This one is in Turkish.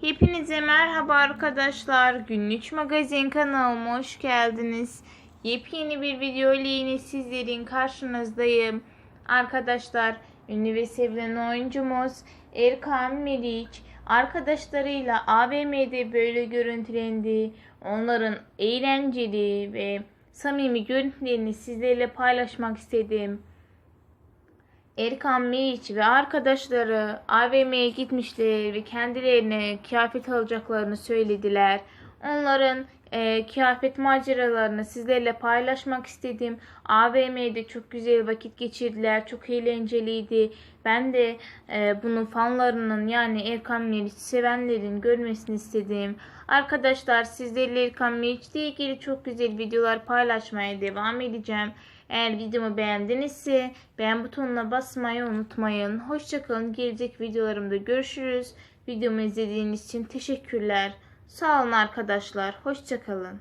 Hepinize merhaba arkadaşlar. Günlük magazin kanalıma hoş geldiniz. Yepyeni bir video ile yine sizlerin karşınızdayım. Arkadaşlar ünlü ve sevilen oyuncumuz Erkan Meriç arkadaşlarıyla AVM'de böyle görüntülendi. Onların eğlenceli ve samimi görüntülerini sizlerle paylaşmak istedim. Erkan Meriç ve arkadaşları AVM'ye gitmişler ve kendilerine kıyafet alacaklarını söylediler. Onların e, kıyafet maceralarını sizlerle paylaşmak istedim. AVM'de çok güzel vakit geçirdiler. Çok eğlenceliydi. Ben de e, bunu fanlarının yani Erkan Meriç sevenlerin görmesini istedim. Arkadaşlar sizlerle Erkan Meriç ile ilgili çok güzel videolar paylaşmaya devam edeceğim. Eğer videomu beğendinizse beğen butonuna basmayı unutmayın. Hoşçakalın. Gelecek videolarımda görüşürüz. Videomu izlediğiniz için teşekkürler. Sağ olun arkadaşlar. Hoşçakalın.